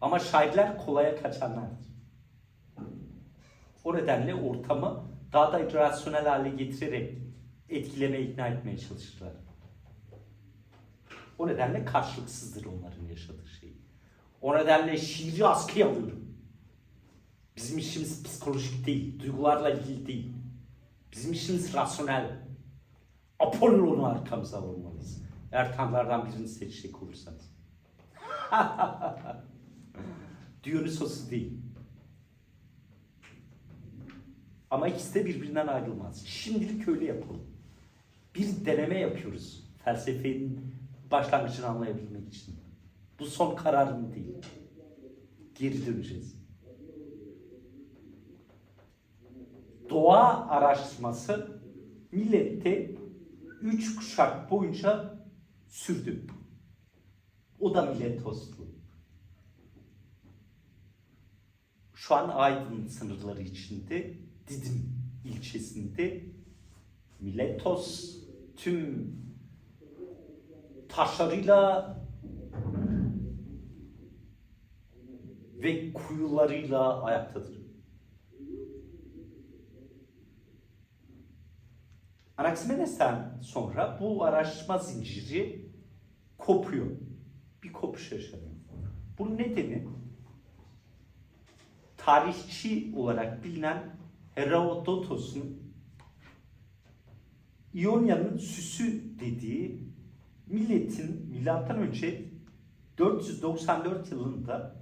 Ama şairler kolaya kaçanlardır. O nedenle ortamı daha da rasyonel hale getirerek etkilemeye, ikna etmeye çalışırlar. O nedenle karşılıksızdır onların yaşadığı şey. O nedenle şiiri askıya alıyorum. Bizim işimiz psikolojik değil, duygularla ilgili değil. Bizim işimiz rasyonel. Apollon'u arkamıza almalıyız. Eğer tanrılardan birini seçecek olursanız. Dionysos'u değil. Ama ikisi de birbirinden ayrılmaz. Şimdilik öyle yapalım. Bir deneme yapıyoruz. Felsefenin başlangıcını anlayabilmek için. Bu son kararın değil. Geri döneceğiz. Doğa araştırması millette üç kuşak boyunca sürdü. O da millet dostu. Şu an Aydın sınırları içinde Didim ilçesinde Miletos tüm taşlarıyla ve kuyularıyla ayaktadır. Anaximandes'ten sonra bu araştırma zinciri kopuyor. Bir kopuş yaşanıyor. Bunun nedeni tarihçi olarak bilinen Herodotos'un İonya'nın süsü dediği milletin milattan önce 494 yılında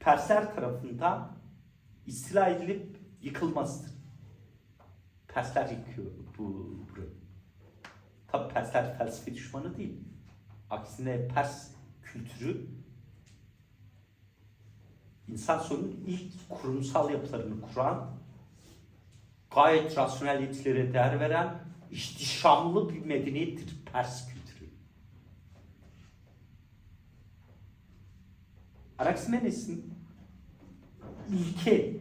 Persler tarafından istila edilip yıkılmasıdır. Persler yıkıyor bu burayı. Tabi Persler felsefe düşmanı değil. Aksine Pers kültürü insan sorunun ilk kurumsal yapılarını kuran, gayet rasyonel yetilere değer veren, ihtişamlı bir medeniyettir Pers kültürü. Anaximandes'in ilke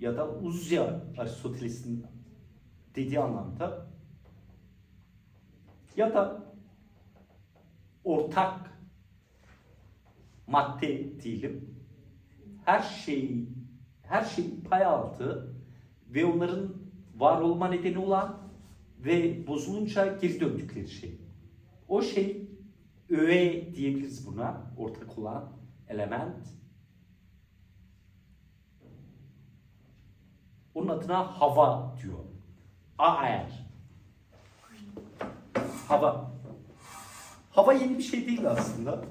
ya da uzya Aristoteles'in dediği anlamda ya da ortak madde diyelim her şeyi her şeyin pay aldığı ve onların var olma nedeni olan ve bozulunca geri döndükleri şey. O şey öğe diyebiliriz buna ortak olan element. Onun adına hava diyor. Aer. Hava. Hava yeni bir şey değil aslında.